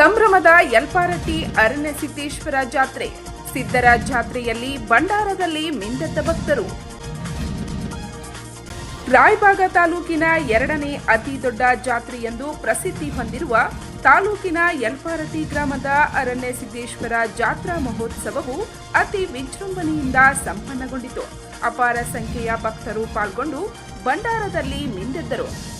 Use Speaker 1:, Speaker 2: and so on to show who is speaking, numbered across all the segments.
Speaker 1: ಸಂಭ್ರಮದ ಯಲ್ಪಾರಟ್ಟಿ ಅರಣ್ಯ ಸಿದ್ದೇಶ್ವರ ಜಾತ್ರೆ. ಸಿದ್ದರ ಜಾತ್ರೆಯಲ್ಲಿ ಭಂಡಾರದಲ್ಲಿ ಮಿಂದೆದ್ದ ಭಕ್ತರು. ರಾಯಬಾಗ ತಾಲೂಕಿನ ಎರಡನೇ ಅತಿ ದೊಡ್ಡ ಜಾತ್ರೆ ಎಂದು ಪ್ರಸಿದ್ಧಿ ಹೊಂದಿರುವ ತಾಲೂಕಿನ ಯಲ್ಪಾರಟ್ಟಿ ಗ್ರಾಮದ ಅರಣ್ಯ ಸಿದ್ದೇಶ್ವರ ಜಾತ್ರಾ ಮಹೋತ್ಸವವು ಅತಿ ವಿಜೃಂಭಣೆಯಿಂದ ಸಂಪನ್ನಗೊಂಡಿತು. ಅಪಾರ ಸಂಖ್ಯೆಯ ಭಕ್ತರು ಪಾಲ್ಗೊಂಡು ಭಂಡಾರದಲ್ಲಿ ಮಿಂದೆದ್ದರು.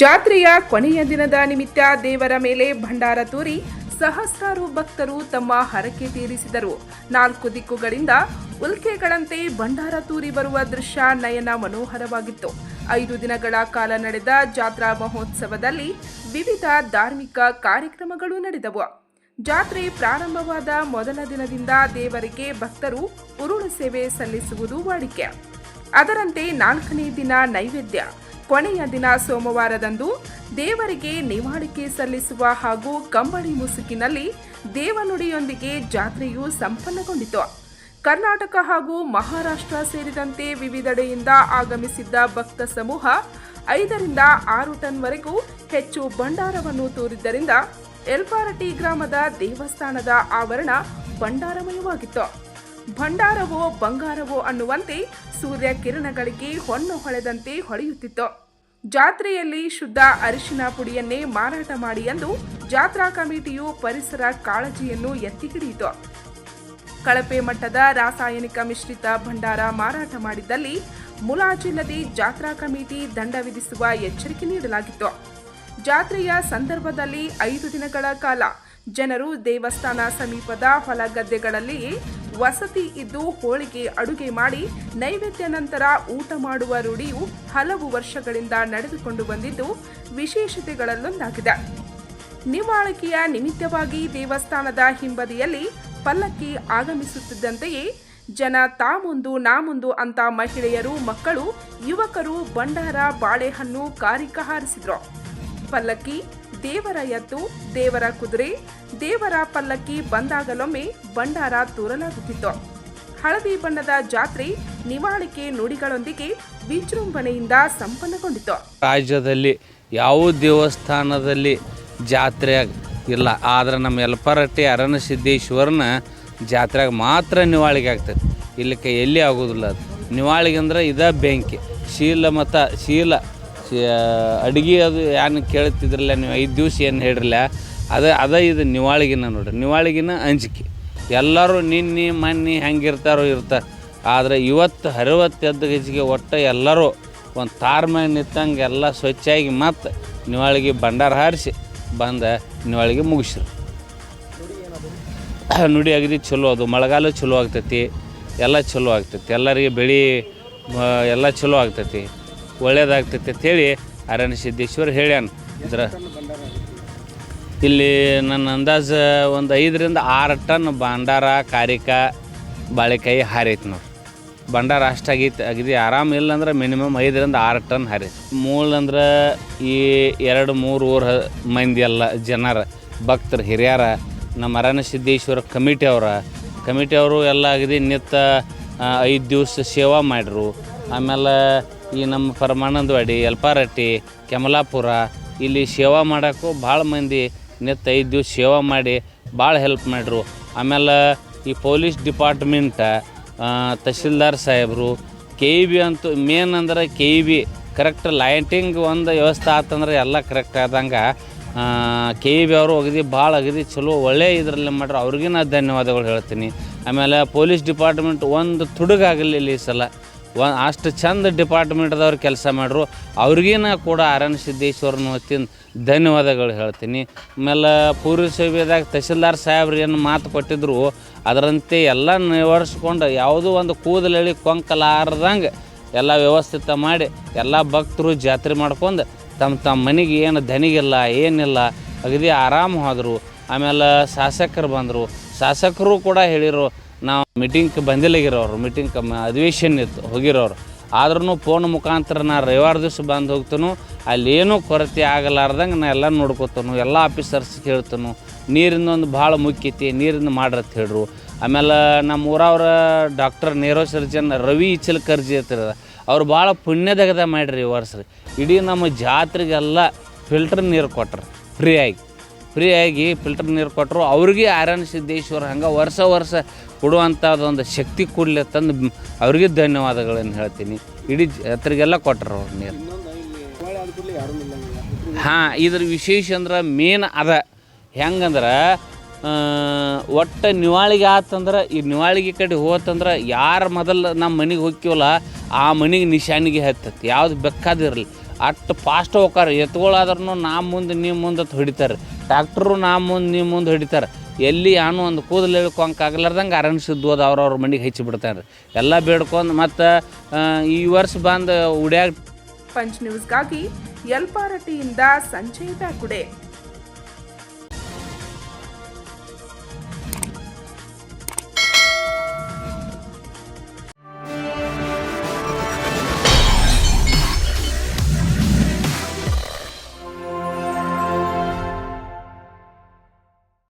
Speaker 1: ಜಾತ್ರೆಯ ಕೊನೆಯ ದಿನದ ನಿಮಿತ್ತ ದೇವರ ಮೇಲೆ ಭಂಡಾರ ತೂರಿ ಸಹಸ್ರಾರು ಭಕ್ತರು ತಮ್ಮ ಹರಕೆ ತೀರಿಸಿದರು. ನಾಲ್ಕು ದಿಕ್ಕುಗಳಿಂದ ಉಲ್ಕೆಗಳಂತೆ ಭಂಡಾರ ತೂರಿ ಬರುವ ದೃಶ್ಯ ನಯನ ಮನೋಹರವಾಗಿತ್ತು. ಐದು ದಿನಗಳ ಕಾಲ ನಡೆದ ಜಾತ್ರಾ ಮಹೋತ್ಸವದಲ್ಲಿ ವಿವಿಧ ಧಾರ್ಮಿಕ ಕಾರ್ಯಕ್ರಮಗಳು ನಡೆದವು. ಜಾತ್ರೆ ಪ್ರಾರಂಭವಾದ ಮೊದಲ ದಿನದಿಂದ ದೇವರಿಗೆ ಭಕ್ತರು ಉರುಳು ಸೇವೆ ಸಲ್ಲಿಸುವುದು ವಾಡಿಕೆ. ಅದರಂತೆ ನಾಲ್ಕನೇ ದಿನ ನೈವೇದ್ಯ. ಕೊನೆಯ ದಿನ ಸೋಮವಾರದಂದು ದೇವರಿಗೆ ನಿವಾಳಿಕೆ ಸಲ್ಲಿಸುವ ಹಾಗೂ ಕಂಬಳಿ ಮುಸುಕಿನಲ್ಲಿ ದೇವನುಡಿಯೊಂದಿಗೆ ಜಾತ್ರೆಯು ಸಂಪನ್ನಗೊಂಡಿತು. ಕರ್ನಾಟಕ ಹಾಗೂ ಮಹಾರಾಷ್ಟ್ರ ಸೇರಿದಂತೆ ವಿವಿಧೆಡೆಯಿಂದ ಆಗಮಿಸಿದ್ದ ಭಕ್ತ ಸಮೂಹ ಐದರಿಂದ ಆರು ಟನ್ವರೆಗೂ ಹೆಚ್ಚು ಭಂಡಾರವನ್ನು ತೂರಿದ್ದರಿಂದ ಎಲ್ಪಾರಟಿ ಗ್ರಾಮದ ದೇವಸ್ಥಾನದ ಆವರಣ ಭಂಡಾರಮಯವಾಗಿತ್ತು. ಭಂಡಾರವೋ ಬಂಗಾರವೋ ಅನ್ನುವಂತೆ ಸೂರ್ಯ ಕಿರಣಗಳಿಗೆ ಹೊನ್ನು ಹೊಳೆದಂತೆ ಹೊಳೆಯುತ್ತಿತ್ತು. ಜಾತ್ರೆಯಲ್ಲಿ ಶುದ್ಧ ಅರಿಶಿನ ಪುಡಿಯನ್ನೇ ಮಾರಾಟ ಮಾಡಿ ಎಂದು ಜಾತ್ರಾ ಕಮಿಟಿಯು ಪರಿಸರ ಕಾಳಜಿಯನ್ನು ಎತ್ತಿ ಹಿಡಿಯಿತು. ಕಳಪೆ ಮಟ್ಟದ ರಾಸಾಯನಿಕ ಮಿಶ್ರಿತ ಭಂಡಾರ ಮಾರಾಟ ಮಾಡಿದ್ದಲ್ಲಿ ಮುಲಾಜಿಲ್ಲದೆ ಜಾತ್ರಾ ಕಮಿಟಿ ದಂಡ ವಿಧಿಸುವ ಎಚ್ಚರಿಕೆ ನೀಡಲಾಗಿತ್ತು. ಜಾತ್ರೆಯ ಸಂದರ್ಭದಲ್ಲಿ ಐದು ದಿನಗಳ ಕಾಲ ಜನರು ದೇವಸ್ಥಾನ ಸಮೀಪದ ಹೊಲ ಗದ್ದೆಗಳಲ್ಲಿಯೇ ವಸತಿ ಇದ್ದು ಹೋಳಿಗೆ ಅಡುಗೆ ಮಾಡಿ ನೈವೇದ್ಯ ನಂತರ ಊಟ ಮಾಡುವ ರೂಢಿಯು ಹಲವು ವರ್ಷಗಳಿಂದ ನಡೆದುಕೊಂಡು ಬಂದಿದ್ದು ವಿಶೇಷತೆಗಳಲ್ಲೊಂದಾಗಿದೆ. ನಿವಾಳಿಕೆಯ ನಿಮಿತ್ತವಾಗಿ ದೇವಸ್ಥಾನದ ಹಿಂಬದಿಯಲ್ಲಿ ಪಲ್ಲಕ್ಕಿ ಆಗಮಿಸುತ್ತಿದ್ದಂತೆಯೇ ಜನ ತಾಮುಂದು ನಾಮುಂದು ಅಂತ ಮಹಿಳೆಯರು, ಮಕ್ಕಳು, ಯುವಕರು ಭಂಡಾರ, ಬಾಳೆಹಣ್ಣು, ಕಾರಿಕ ಹಾರಿಸಿದ್ರು. ಪಲ್ಲಕ್ಕಿ ದೇವರ ಎತ್ತು ದೇವರ ಕುದುರೆ ದೇವರ ಪಲ್ಲಕ್ಕಿ ಬಂದಾಗಲೊಮ್ಮೆ ಭಂಡಾರ ತೂರಲಾಗುತ್ತಿತ್ತು. ಹಳದಿ ಬಣ್ಣದ ಜಾತ್ರೆ ನಿವಾಳಿಕೆ ನುಡಿಗಳೊಂದಿಗೆ ವಿಜೃಂಭಣೆಯಿಂದ ಸಂಪನ್ನಗೊಂಡಿತು.
Speaker 2: ರಾಜ್ಯದಲ್ಲಿ ಯಾವ ದೇವಸ್ಥಾನದಲ್ಲಿ ಜಾತ್ರೆ ಇಲ್ಲ, ಆದ್ರೆ ನಮ್ಮ ಯಲ್ಪರಟ್ಟಿ ಅರಣ್ಯ ಸಿದ್ದೇಶ್ವರನ ಜಾತ್ರೆಗೆ ಮಾತ್ರ ನಿವಾಳಿಗೆ ಆಗ್ತದೆ. ಇಲ್ಲಿಕ್ಕೆ ಎಲ್ಲಿ ಆಗೋದಿಲ್ಲ ಅದು. ನಿವಾಳಿಗೆ ಅಂದ್ರೆ ಇದ ಬೆಂಕಿ. ಶೀಲ ಮತ, ಶೀಲ ಅಡುಗೆ ಅದು ಏನು ಕೇಳ್ತಿದ್ರಲ್ಲ ನೀವು ಐದು ದಿವ್ಸ ಏನು ಹೇಳಿರಲ್ಲ ಅದ ಅದ ಇದು ನಿವಾಳಿಗಿನ ನೋಡ್ರಿ. ನಿವಾಳಿಗಿನ ಅಂಜಿಕೆ. ಎಲ್ಲರೂ ನಿನ್ನೆ, ಮೊನ್ನೆ ಹೆಂಗಿರ್ತಾರೋ ಇರ್ತಾರೆ ಆದರೆ ಇವತ್ತು ಹರಿವತ್ತು ಎದ್ದ ಗಜಿಗೆ ಒಟ್ಟು ಎಲ್ಲರೂ ಒಂದು ತಾರ್ಮ್ಯಾಗ ನಿಂತಂಗೆ ಎಲ್ಲ ಸ್ವಚ್ಛಾಗಿ ಮತ್ತು ನಿವಾಳಿಗೆ ಭಂಡಾರ ಹಾರಿಸಿ ಬಂದ ನಿವಾಳಿಗೆ ಮುಗಿಸ್ರು. ನುಡಿ ಅಗದಿ ಚಲೋ ಅದು. ಮಳೆಗಾಲ ಚಲೋ ಆಗ್ತೈತಿ. ಎಲ್ಲ ಚಲೋ ಆಗ್ತೈತಿ. ಎಲ್ಲರಿಗೆ ಬೆಳೆ ಎಲ್ಲ ಚಲೋ ಆಗ್ತೈತಿ. ಒಳ್ಳೇದಾಗ್ತೈತಿ ಅಂತೇಳಿ ಅರಣ್ಯ ಸಿದ್ದೇಶ್ವರ ಹೇಳ್ಯಾನ. ಇದ್ರ ಇಲ್ಲಿ ನನ್ನ ಅಂದಾಜು ಒಂದು ಐದರಿಂದ ಆರು ಟನ್ ಭಂಡಾರ, ಕಾರಿಕ, ಬಾಳೆಕಾಯಿ ಹಾರೈತಿ ನೋಡಿ ಭಂಡಾರ ಅಷ್ಟಾಗೈತೆ ಆರಾಮ ಇಲ್ಲ ಅಂದ್ರೆ ಮಿನಿಮಮ್ ಐದರಿಂದ ಆರು ಟನ್ ಹಾರೈತಿ. ಮೂಲ ಅಂದ್ರೆ ಈ ಎರಡು ಮೂರು ಊರ ಮಂದಿ ಎಲ್ಲ ಜನರ, ಭಕ್ತರು, ಹಿರಿಯರ, ನಮ್ಮ ಅರಣ್ಯ ಸಿದ್ದೇಶ್ವರ ಕಮಿಟಿ ಅವರ. ಕಮಿಟಿ ಅವರು ಎಲ್ಲ ಅಗದಿ ನಿತ್ಯ ಐದು ದಿವಸ ಸೇವಾ ಮಾಡಿರು. ಆಮೇಲೆ ಈ ನಮ್ಮ ಪರಮಾನಂದವಾಡಿ ಯಲ್ಪಾರಟ್ಟಿ, ಕೆಮಲಾಪುರ, ಇಲ್ಲಿ ಸೇವಾ ಮಾಡೋಕ್ಕೂ ಭಾಳ ಮಂದಿ ನಿತ್ಯ ಐದು ದಿವಸ ಸೇವಾ ಮಾಡಿ ಭಾಳ ಹೆಲ್ಪ್ ಮಾಡ್ರು. ಆಮೇಲೆ ಈ ಪೊಲೀಸ್ ಡಿಪಾರ್ಟ್ಮೆಂಟ ತಹಶೀಲ್ದಾರ್ ಸಾಹೇಬರು ಕೆ ಇ ಬಿ ಅಂತೂ ಮೇನ್ ಅಂದ್ರೆ K E B correct lighting ಒಂದು ವ್ಯವಸ್ಥೆ ಆತಂದ್ರೆ ಎಲ್ಲ ಕರೆಕ್ಟ್ ಆದಂಗೆ ಕೆ ಇ ಬಿ ಅವರು ಅಗದಿ ಭಾಳ ಅಗದಿ ಚಲೋ ಒಳ್ಳೆ ಇದರಲ್ಲಿ ಮಾಡ್ರು. ಅವ್ರಿಗಿನ ಧನ್ಯವಾದಗಳು ಹೇಳ್ತೀನಿ. ಆಮೇಲೆ ಪೊಲೀಸ್ ಡಿಪಾರ್ಟ್ಮೆಂಟ್ ಒಂದು ತುಡುಗಾಗಲಿಲ್ಲ ಈ ಸಲ. ಒ ಅಷ್ಟು ಚಂದ ಡಿಪಾರ್ಟ್ಮೆಂಟ್ದವ್ರು ಕೆಲಸ ಮಾಡ್ರು. ಅವ್ರಿಗಿನ ಕೂಡ ಅರಣ್ಯ ಸಿದ್ದೇಶ್ವರನ ವತಿಯಿಂದ ಧನ್ಯವಾದಗಳು ಹೇಳ್ತೀನಿ. ಆಮೇಲೆ ಪೂರ್ವ ಸೇವೆದಾಗ ತಹಸೀಲ್ದಾರ್ ಸಾಹೇಬ್ರು ಏನು ಮಾತು ಕೊಟ್ಟಿದ್ರು, ಅದರಂತೆ ಎಲ್ಲ ನಿವಾರಿಸ್ಕೊಂಡು ಯಾವುದೂ ಒಂದು ಕೂದಲಳಿ ಕೊಂಕಲಾರ್ದಂಗೆ ಎಲ್ಲ ವ್ಯವಸ್ಥಿತ ಮಾಡಿ ಎಲ್ಲ ಭಕ್ತರು ಜಾತ್ರೆ ಮಾಡ್ಕೊಂಡು ತಮ್ಮ ತಮ್ಮ ಮನೆಗೆ ಏನು ದನಿಗಿಲ್ಲ ಏನಿಲ್ಲ, ಅಗದಿ ಆರಾಮ ಹೋದರು. ಆಮೇಲೆ ಶಾಸಕರು ಬಂದರು. ಶಾಸಕರು ಕೂಡ ಹೇಳಿರು ನಾವು ಮೀಟಿಂಗ್ ಬಂದಿಲ್ಲಗಿರೋರು ಮೀಟಿಂಗ್ ಅಧಿವೇಶನ ಇತ್ತು, ಹೋಗಿರೋರು. ಆದ್ರೂ ಫೋನ್ ಮುಖಾಂತರ ನಾ ರವಿವಾರ ದಿವಸ ಬಂದು ಹೋಗ್ತಾನು, ಅಲ್ಲಿ ಏನೂ ಕೊರತೆ ಆಗಲಾರ್ದಂಗೆ ನಾ ಎಲ್ಲ ನೋಡ್ಕೊತಾನು, ಎಲ್ಲ ಆಫೀಸರ್ಸ್ ಹೇಳ್ತಾನು ನೀರಿನ ಒಂದು ಭಾಳ ಮುಖ್ಯತೆ, ನೀರಿಂದ ಮಾಡ್ರತ್ ಹೇಳ್ರು. ಆಮೇಲೆ ನಮ್ಮ ಊರವ್ರ doctor neuro surgeon Ravi Ichalkaranji ಅಂತಿರ, ಅವ್ರು ಭಾಳ ಪುಣ್ಯದಗದ ಮಾಡಿರಿ ವರ್ಷ. ಇಡೀ ನಮ್ಮ ಜಾತ್ರೆಗೆಲ್ಲ ಫಿಲ್ಟರ್ ನೀರು ಕೊಟ್ರು ಫ್ರೀಯಾಗಿ ಫ್ರೀಯಾಗಿ ಫಿಲ್ಟರ್ ನೀರು ಕೊಟ್ಟರು, ಅವ್ರಿಗೆ ಆರ್ಯನ ಸಿದ್ದೇಶ್ವರ ಹಂಗೆ ವರ್ಷ ವರ್ಷ ಕೊಡುವಂಥದ್ದೊಂದು ಶಕ್ತಿ ಕೂಡಲೇ ತಂದು ಅವ್ರಿಗೆ ಧನ್ಯವಾದಗಳನ್ನು ಹೇಳ್ತೀನಿ. ಇಡೀ ಜಾತ್ರೆಗೆಲ್ಲ ಕೊಟ್ಟರು ಅವ್ರು ನೀರು. ಹಾಂ, ಇದ್ರ ವಿಶೇಷ ಅಂದ್ರೆ ಮೇನ್ ಅದ. ಹೆಂಗಂದ್ರೆ ಒಟ್ಟು ನಿವಾಳಿಗೆ ಆತಂದ್ರೆ, ಈ ನಿವಾಳಿಗೆ ಕಡೆ ಹೋತಂದ್ರೆ ಯಾರು ಮೊದಲು ನಮ್ಮ ಮನೆಗೆ ಹೋಗ್ತೀವಲ್ಲ ಆ ಮನೆಗೆ ನಿಶಾನಿಗೆ ಹತ್ತತ್ತೆ ಯಾವ್ದು ಬೇಕಾದಿರಲಿ. ಅಷ್ಟು ಫಾಸ್ಟ್ ಹೋಗಾರ ಎತ್ಗಳಾದ್ರೂ ನಾ ಮುಂದೆ ನೀವು ಮುಂದೆ ಹೊಡಿತಾರೆ. ಟ್ಯಾಕ್ಟ್ರು ನಾ ಮುಂದೆ ನಿಮ್ಮ ಮುಂದೆ ಹಿಡಿತಾರೆ. ಎಲ್ಲಿ ಯಾನು ಒಂದು ಕೂದಲು ಹೇಳ್ಕೊಂಕ್ ಆಗ್ಲಾರ್ದಂಗೆ ಅರಣ್ಯ ಸಿದ್ದು ಹೋದ ಅವ್ರವ್ರ ಮನೆಗೆ ಹೆಚ್ಚಿ ಬಿಡ್ತಾರೆ. ಎಲ್ಲ ಬೇಡ್ಕೊಂಡು ಮತ್ತು ಈ ವರ್ಷ ಬಂದು ಉಡ್ಯಾಗ
Speaker 1: ಪಂಚ್ ನ್ಯೂಸ್ಗಾಗಿ ಎಲ್ಪಾರಟಿಯಿಂದ ಸಂಜಯ್ ಬ್ಯಾಕುಡೆ.